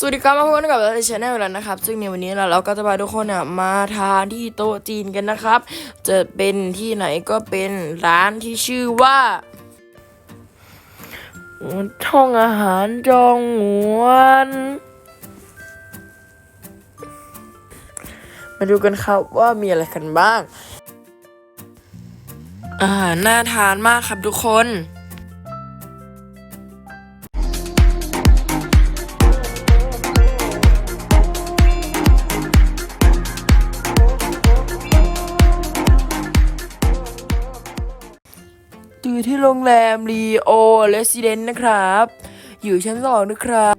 สวัสดีครับมาพบกันกับเราในช anel แล้วนะครับ ซึ่งในวันนี้เราเราก็จะพาทุกคนอะมาทานที่โต๊ะจีนกันนะครับ จะเป็นที่ไหนก็เป็นร้านที่ชื่อว่าช่องอาหารจองหวนมาดูกันครับว่ามีอะไรกันบ้างอาหารน่าทานมากครับทุกคน อยู่ที่โรงแรมรีโอเรสซิเดนต์นะครับ อยู่ชั้นสองนะครับ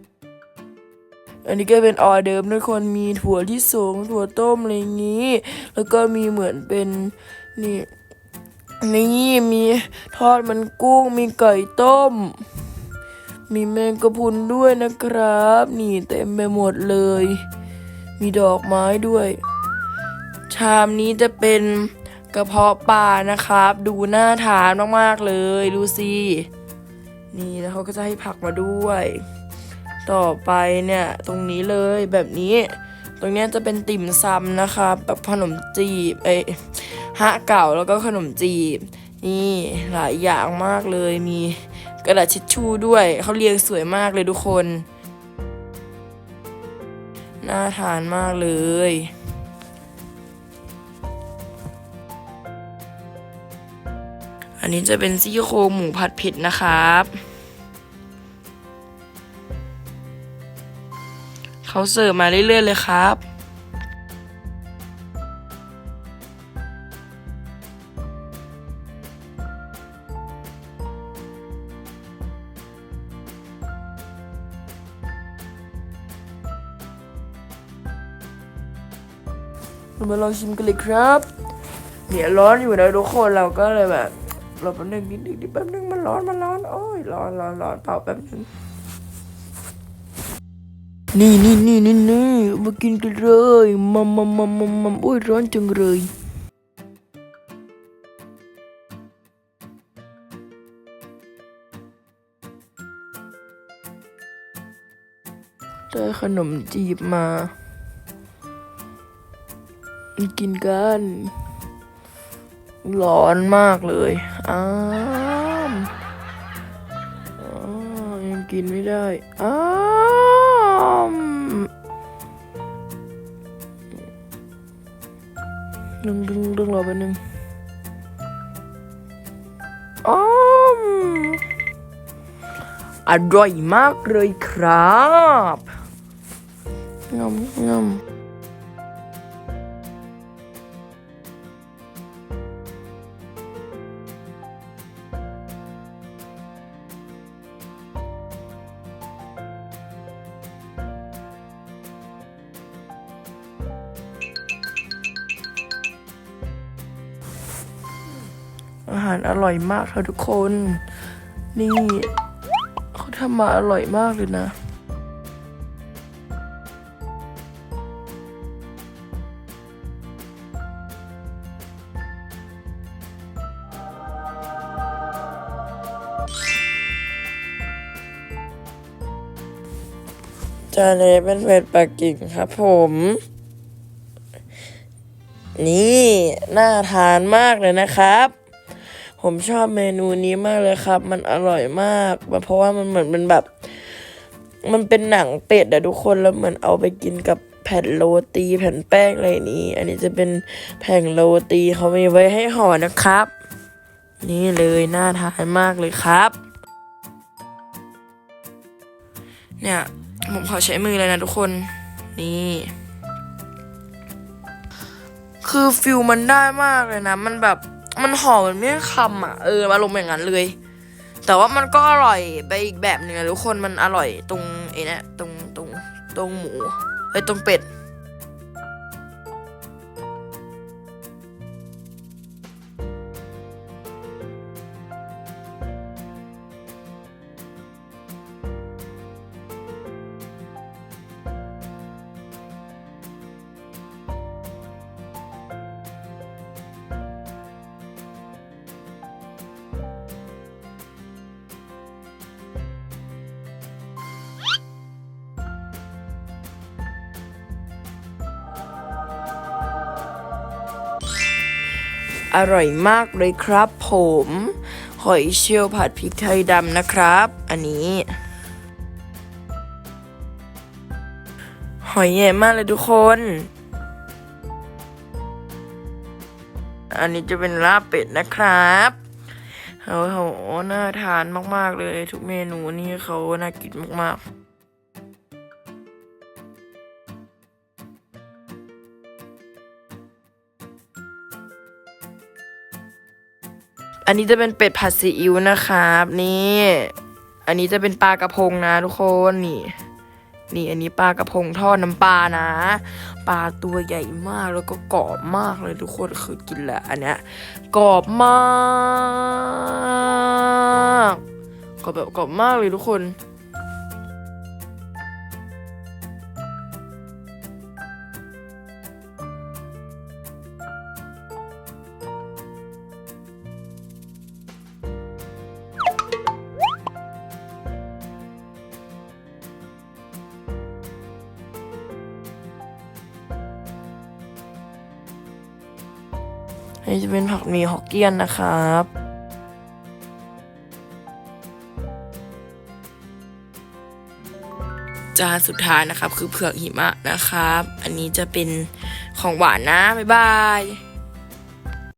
อันนี้ก็เป็นออเดิมทุกคนมีถั่วที่สูงถั่วต้มอะไรอย่างนี้ แล้วก็มีเหมือนเป็นนี่นี่มีทอดมันกุ้งมีไก่ต้ม มีแมงกะพรุนด้วยนะครับ นี่เต็มไปหมดเลย มีดอกไม้ด้วย ชามนี้จะเป็น กระเพาะปลานะครับ ดูน่าทานมากๆเลย ดูสินี่แล้วเขาก็จะให้ผักมาด้วย ต่อไปเนี่ยตรงนี้เลยแบบนี้ ตรงนี้จะเป็นติ่มซำนะครับแบบขนมจีบเอ้ฮะเก่าแล้วก็ขนมจีบ นี่หลายอย่างมากเลยมีกระดาษเช็ดชู่ด้วยเขาเรียงสวยมากเลยทุกคน น่าทานมากเลย นนี้จะเป็นซี่โครงหมูผัดเผ็ดนะครับ เขาเสิร์ฟมาเรื่อยๆเลยครับมาลองชิมกันเลยครับ เนี่ยร้อนอยู่นะทุกคนเราก็เลยแบบ ราแป๊บนึงนิดนึงดิแป๊บนึงมันร้อนมันร้อนโอ้ยร้อนร้อนร้อนเป่าแป๊บนึงนี่นี่นี่นี่นี่มากินกันเลยมัมมัมมัมมัมมัมโอ้ยร้อนจังเลยได้ขนมจีบมา กินกัน ร้อนมากเลย อ้ามอ้าวยังกินไม่ได้อ้ามดึงดึงดึงรอไปหนึ่งอ้ามอร่อยมากเลยครับงำงำอาารอร่อยมากค่ะทุกคน นี่เขาทำมาอร่อยมากเลยนะจานนี้เป็นเป็ดปักกิ่งครับผม นี่ น่าทานมากเลยนะครับ ผมชอบเมนูนี้มากเลยครับ มันอร่อยมาก เพราะว่ามันเหมือนเป็นแบบ มันเป็นหนังเป็ดอะทุกคนแล้วเหมือนเอาไปกินกับแผ่นโรตีแผ่นแป้งอะไรนี้ อันนี้จะเป็นแผ่นโรตีเขามีไว้ให้ห่อนะครับ นี่เลยน่าทานมากเลยครับ เนี่ยผมขอใช้มือเลยนะทุกคน นี่ คือฟิลมันได้มากเลยนะ มันแบบ มันหอมเหมือนเมี่ยงคำอะเอออารมณ์อย่างนั้นเลย แต่ว่ามันก็อร่อยไปอีกแบบหนึ่งอะทุกคนมันอร่อยตรงไอ้นี่ตรงตรงตรงหมูไอ้ตรงเป็ด อร่อยมากเลยครับผม หอยเชลล์ผัดพริกไทยดำนะครับ อันนี้ หอยใหญ่มากเลยทุกคน อันนี้จะเป็นลาบเป็ดนะครับโอ้โหน่าทานมาก ๆ เลยทุกเมนูนี่เขาน่ากินมาก ๆ อันนี้จะเป็นเป็ดผัดซีอิ๊วนะครับนี่ อันนี้จะเป็นปลากระพงนะทุกคนนี่ นี่อันนี้ปลากระพงทอดน้ำปลานะ ปลาตัวใหญ่มากแล้วก็กรอบมากเลยทุกคนคือกินแล้วอันเนี้ยกรอบมากกรอบแบบกรอบมากเลยทุกคน นนี้จะเป็นผักหมีฮอกเกี้ยนนะครับจานสุดท้ายนะครับ คือเผือกหิมะนะครับ อันนี้จะเป็นของหวานนะ บ๊ายบาย